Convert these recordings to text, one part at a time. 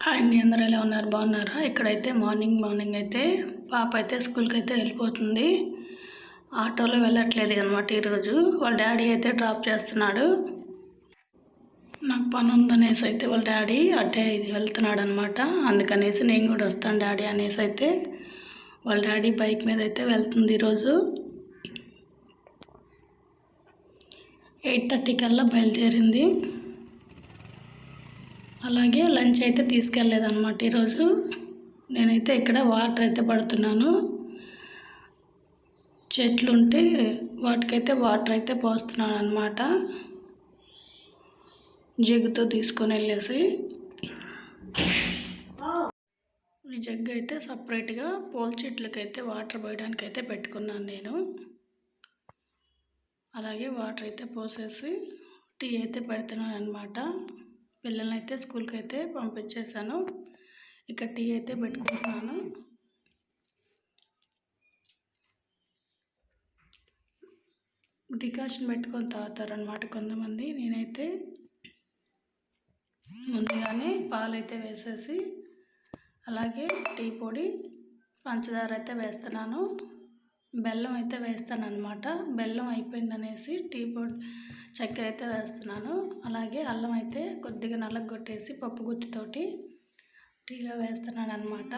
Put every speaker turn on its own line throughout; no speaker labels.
అండి అందరూ ఎలా ఉన్నారు? బాగున్నారా? ఇక్కడైతే మార్నింగ్ మార్నింగ్ అయితే పాప అయితే స్కూల్కి అయితే వెళ్ళిపోతుంది. ఆటోలో వెళ్ళట్లేదు అనమాట ఈరోజు. వాళ్ళ డాడీ అయితే డ్రాప్ చేస్తున్నాడు. నాకు పని ఉందనేసి అయితే వాళ్ళ డాడీ అటే వెళ్తున్నాడు అనమాట. అందుకనేసి నేను కూడా వస్తాను డాడీ అనేసి అయితే వాళ్ళ డాడీ బైక్ మీద అయితే వెళ్తుంది ఈరోజు. ఎయిట్ థర్టీ కల్లా బయలుదేరింది. అలాగే లంచ్ అయితే తీసుకెళ్ళలేదన్నమాట ఈరోజు. నేనైతే ఇక్కడ వాటర్ అయితే పడుతున్నాను. చెట్లు ఉంటే వాటికైతే వాటర్ అయితే పోస్తున్నాను అనమాట జగ్గుతో తీసుకొని వెళ్ళేసి. ఈ జగ్గు అయితే సపరేట్గా పూల చెట్లకైతే వాటర్ పోయడానికి అయితే పెట్టుకున్నాను నేను. అలాగే వాటర్ అయితే పోసేసి టీ అయితే పెడుతున్నాను అనమాట పిల్లల్ని అయితే స్కూల్కి అయితే పంపించేశాను. ఇక టీ అయితే పెట్టుకుంటున్నాను డికాషన్ పెట్టుకొని తాగుతారనమాట కొంతమంది. నేనైతే ముందుగానే పాలు అయితే వేసేసి అలాగే టీ పొడి పంచదార అయితే వేస్తున్నాను. బెల్లం అయితే వేస్తాను అనమాట బెల్లం అయిపోయిందనేసి టీ పొడి చక్కెర అయితే వేస్తున్నాను. అలాగే అల్లం అయితే కొద్దిగా నల్లగొట్టేసి పప్పు గుత్తితోటి టీలో వేస్తున్నాను అనమాట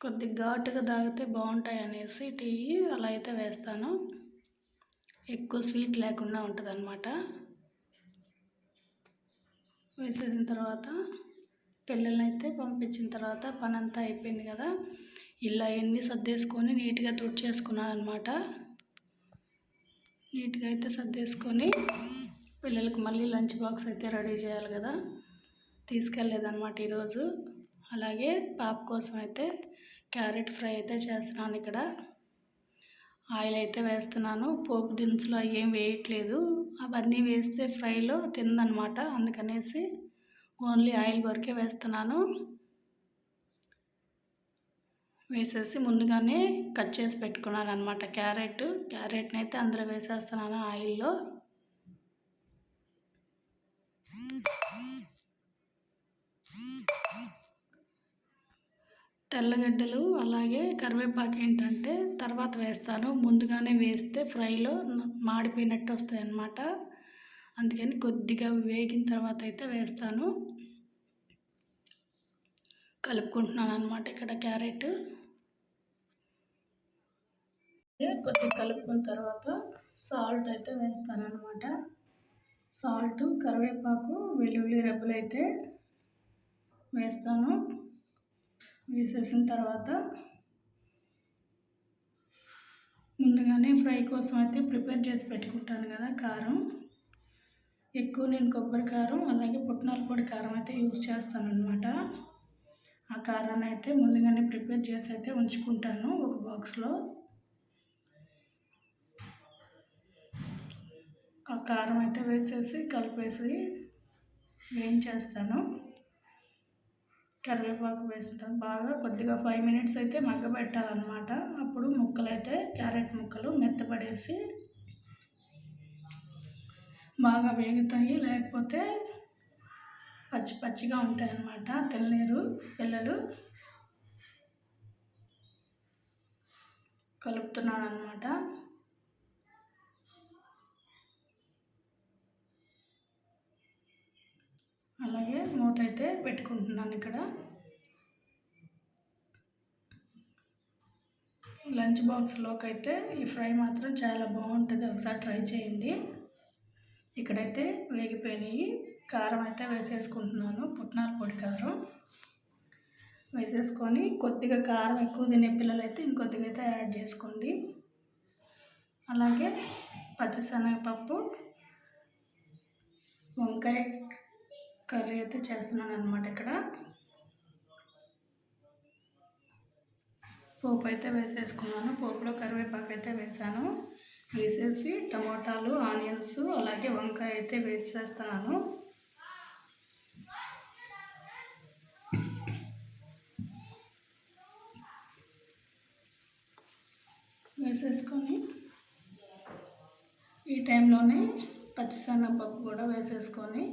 కొద్దిగా ఘాటుగా తాగితే బాగుంటాయి అనేసి టీ అలా అయితే వేస్తాను. ఎక్కువ స్వీట్ లేకుండా ఉంటుంది అనమాట వేసేసిన తర్వాత పిల్లల్ని అయితే పంపించిన తర్వాత పని అంతా అయిపోయింది కదా. ఇలా ఎన్ని సర్దేసుకొని నీట్గా తుడిచేసుకున్నాను అనమాట నీట్గా అయితే సర్దేసుకొని పిల్లలకు మళ్ళీ లంచ్ బాక్స్ అయితే రెడీ చేయాలి కదా. తీసుకెళ్ళలేదన్నమాట ఈరోజు. అలాగే పాప కోసం అయితే క్యారెట్ ఫ్రై అయితే చేస్తున్నాను ఇక్కడ. ఆయిల్ అయితే వేస్తున్నాను. పోపు దినుసులు ఏం వేయట్లేదు. అవన్నీ వేస్తే ఫ్రైలో తిందనమాట అందుకనేసి ఓన్లీ ఆయిల్ వరకే వేస్తున్నాను. వేసేసి ముందుగానే కట్ చేసి పెట్టుకున్నాను అనమాట క్యారెట్ క్యారెట్ని అయితే అందులో వేసేస్తున్నాను ఆయిల్లో. తెల్లగడ్డలు అలాగే కరివేపాకు ఏంటంటే తర్వాత వేస్తాను. ముందుగానే వేస్తే ఫ్రైలో మాడిపోయినట్టు వస్తాయి అన్నమాట అందుకని కొద్దిగా వేగిన తర్వాత అయితే వేస్తాను. కలుపుకుంటున్నాను అనమాట ఇక్కడ క్యారెట్. కొద్దిగా కలుపుకున్న తర్వాత సాల్ట్ అయితే వేస్తాను అనమాట సాల్ట్ కరివేపాకు వెల్లుల్లి రెబ్బలు అయితే వేస్తాను. వేసేసిన తర్వాత ముందుగానే ఫ్రై కోసం అయితే ప్రిపేర్ చేసి పెట్టుకుంటాను కదా కారం. ఎక్కువ నేను కొబ్బరి కారం అలాగే పుట్నాల పొడి కారం అయితే యూస్ చేస్తాను అనమాట ఆ కారాన్ని అయితే ముందుగానే ప్రిపేర్ చేసి అయితే ఉంచుకుంటాను ఒక బాక్స్లో. ఆ కారం అయితే వేసేసి కలిపేసి వేయించేస్తాను. కరివేపాకు వేసిన బాగా కొద్దిగా ఫైవ్ మినిట్స్ అయితే మగ్గబెట్టాలన్నమాట. అప్పుడు ముక్కలు అయితే క్యారెట్ ముక్కలు మెత్తపడేసి బాగా వేగుతాయి లేకపోతే పచ్చి పచ్చిగా ఉంటాయి అన్నమాట తినలేరు పిల్లలు కలుపుతున్నాను అనమాట అలాగే మూత అయితే పెట్టుకుంటున్నాను ఇక్కడ. లంచ్ బాక్స్లోకి అయితే ఈ ఫ్రై మాత్రం చాలా బాగుంటుంది. ఒకసారి ట్రై చేయండి. ఇక్కడైతే వేగిపోయినాయి. కారం అయితే వేసేసుకుంటున్నాను పుట్నాల పొడి కారం. వేసేసుకొని కొద్దిగా కారం ఎక్కువ తినే పిల్లలు అయితే ఇంకొద్దిగా అయితే యాడ్ చేసుకోండి. అలాగే పచ్చిశనగపప్పు వంకాయ కర్రీ అయితే చేస్తున్నాను అనమాట ఇక్కడ. పోపు అయితే వేసేసుకున్నాను పోపులో కరివేపాకు అయితే వేసాను. వేసేసి టమాటాలు ఆనియన్స్ అలాగే వంకాయ అయితే వేసేస్తున్నాను. వేసేసుకొని ఈ టైంలోనే పచ్చిసన్నపప్పు కూడా వేసేసుకొని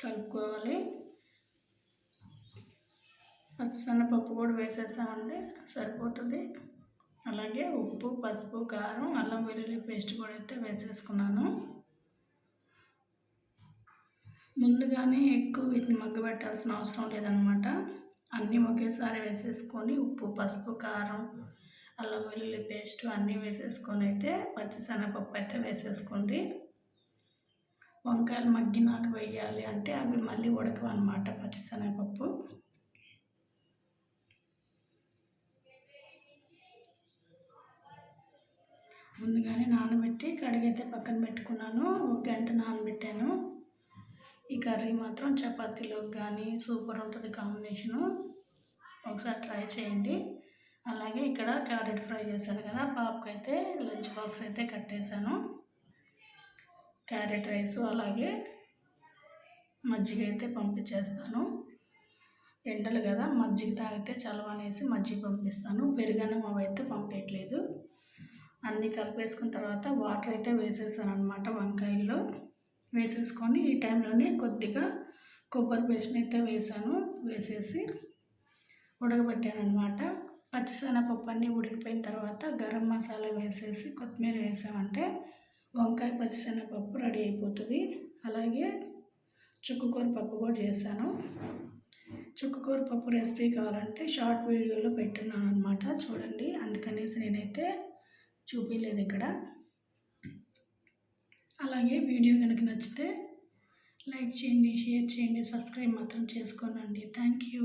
కలుపుకోవాలి. పచ్చిశనగపప్పు కూడా వేసేసామంటే సరిపోతుంది. అలాగే ఉప్పు పసుపు కారం అల్లం వెల్లుల్లి పేస్ట్ కూడా అయితే వేసేసుకున్నాను. ముందుగానే ఎక్కువ వీటిని మగ్గబెట్టాల్సిన అవసరం లేదనమాట అన్నీ ఒకేసారి వేసేసుకొని ఉప్పు పసుపు కారం అల్లం వెల్లుల్లి పేస్ట్ అన్నీ వేసేసుకొని అయితే పచ్చిశనగపప్పు అయితే వేసేసుకోండి. వంకాయలు మగ్గినాక వేయాలి అంటే అవి మళ్ళీ ఉడకవన్నమాట పచ్చిశనగపప్పు. ముందుగానే నానబెట్టి కడిగైతే పక్కన పెట్టుకున్నాను. ఒక గంట నానబెట్టాను. ఈ కర్రీ మాత్రం చపాతీలోకి కానీ సూపర్ ఉంటుంది కాంబినేషను. ఒకసారి ట్రై చేయండి. అలాగే ఇక్కడ క్యారెట్ ఫ్రై చేశాను కదా పాపకి అయితే లంచ్ బాక్స్ అయితే కట్టేశాను. క్యారెట్ రైస్ అలాగే మజ్జిగ అయితే పంపించేస్తాను. ఎండలు కదా మజ్జిగ తాగితే చలవనేసి మజ్జిగ పంపిస్తాను. పెరుగన్నం అవి అయితే పంపించట్లేదు అన్నీ కలిపేసుకున్న తర్వాత వాటర్ అయితే వేసేసాను అనమాట వంకాయల్లో. వేసేసుకొని ఈ టైంలోనే కొద్దిగా కొబ్బరి పేస్ట్ని అయితే వేసాను. వేసేసి ఉడకబెట్టాను అనమాట పచ్చిశనగపప్పు అన్నీ ఉడికిపోయిన తర్వాత గరం మసాలా వేసేసి కొత్తిమీర వేసామంటే వంకాయ పచ్చిశనగపప్పు రెడీ అయిపోతుంది. అలాగే చుక్కుకూర పప్పు కూడా చేశాను. చుక్కుకూర పప్పు రెసిపీ కావాలంటే షార్ట్ వీడియోలో పెట్టున్నాను అనమాట చూడండి. అందుకనేసి నేనైతే చూపించలేదు ఇక్కడ. అలాగే వీడియో కనుక నచ్చితే లైక్ చేయండి షేర్ చేయండి సబ్స్క్రైబ్ మాత్రం చేసుకోనండి. Thank you.